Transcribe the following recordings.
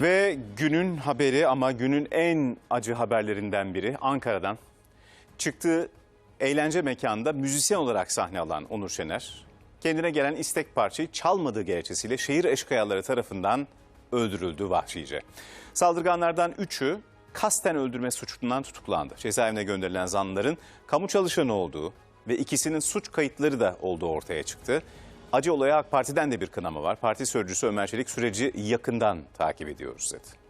Ve günün haberi ama günün en acı haberlerinden biri Ankara'dan. Çıktığı eğlence mekanında müzisyen olarak sahne alan Onur Şener, kendine gelen istek parçayı çalmadığı gerekçesiyle şehir eşkıyaları tarafından öldürüldü vahşice. Saldırganlardan üçü kasten öldürme suçundan tutuklandı. Cezaevine gönderilen zanlıların kamu çalışanı olduğu ve ikisinin suç kayıtları da olduğu ortaya çıktı. Acı olaya AK Parti'den de bir kınama var. Parti sözcüsü Ömer Çelik süreci yakından takip ediyoruz dedi.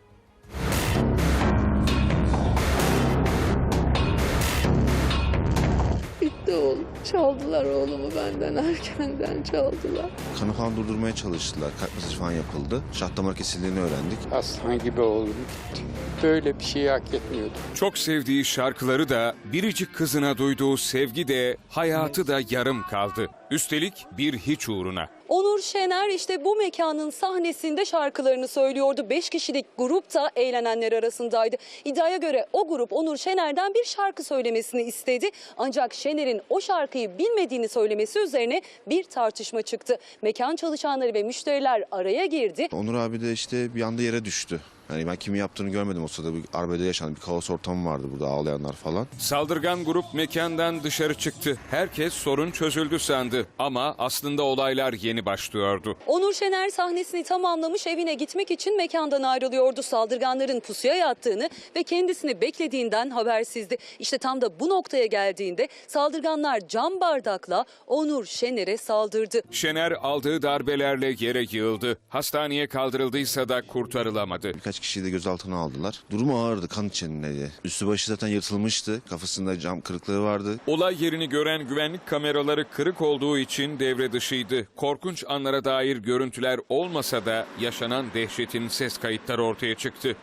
Çaldılar oğlumu benden erkenden çaldılar. Kanı falan durdurmaya çalıştılar. Kalp masajı falan yapıldı. Şah damar kesildiğini öğrendik. Aslan gibi oğlum gitti. Böyle bir şeyi hak etmiyordu. Çok sevdiği şarkıları da, biricik kızına duyduğu sevgi de, hayatı da yarım kaldı. Üstelik bir hiç uğruna. Onur Şener işte bu mekanın sahnesinde şarkılarını söylüyordu. 5 kişilik grup da eğlenenler arasındaydı. İddiaya göre o grup Onur Şener'den bir şarkı söylemesini istedi. Ancak Şener'in o şarkıyı bilmediğini söylemesi üzerine bir tartışma çıktı. Mekan çalışanları ve müşteriler araya girdi. Onur abi de işte bir anda yere düştü. Yani ben kimin yaptığını görmedim o sırada. Bir arbede yaşandı. Bir kaos ortamı vardı burada ağlayanlar falan. Saldırgan grup mekandan dışarı çıktı. Herkes sorun çözüldü sandı. Ama aslında olaylar yeni başlıyordu. Onur Şener sahnesini tamamlamış evine gitmek için mekandan ayrılıyordu. Saldırganların pusuya yattığını ve kendisini beklediğinden habersizdi. İşte tam da bu noktaya geldiğinde saldırganlar cam bardakla Onur Şener'e saldırdı. Şener aldığı darbelerle yere yığıldı. Hastaneye kaldırıldıysa da kurtarılamadı. Birkaç kişiyi de gözaltına aldılar. Durumu ağırdı. Kan içindeydi. Üstü başı zaten yırtılmıştı. Kafasında cam kırıkları vardı. Olay yerini gören güvenlik kameraları kırık olduğu için devre dışıydı. Korkunç anlara dair görüntüler olmasa da yaşanan dehşetin ses kayıtları ortaya çıktı.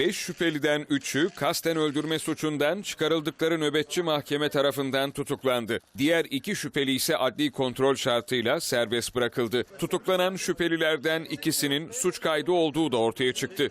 Beş şüpheliden üçü kasten öldürme suçundan çıkarıldıkları nöbetçi mahkeme tarafından tutuklandı. Diğer iki şüpheli ise adli kontrol şartıyla serbest bırakıldı. Tutuklanan şüphelilerden ikisinin suç kaydı olduğu da ortaya çıktı.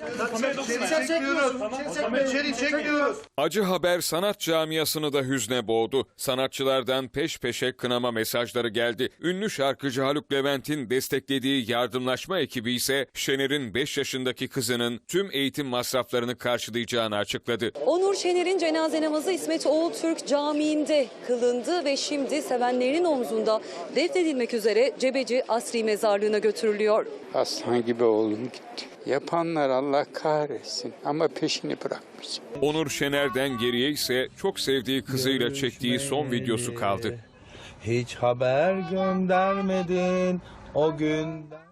Acı haber sanat camiasını da hüzne boğdu. Sanatçılardan peş peşe kınama mesajları geldi. Ünlü şarkıcı Haluk Levent'in desteklediği yardımlaşma ekibi ise Şener'in 5 yaşındaki kızının tüm eğitim masraflarını karşılayacağını açıkladı. Onur Şener'in cenaze namazı İsmet Oğul Türk Camii'nde kılındı ve şimdi sevenlerinin omzunda defnedilmek üzere Cebeci Asri Mezarlığı'na götürülüyor. Aslan gibi oğlum gitti. Yapanlar Allah kahretsin ama peşini bırakmış. Onur Şener'den geriye ise çok sevdiği kızıyla çektiği son videosu kaldı. Hiç haber göndermedin o günden.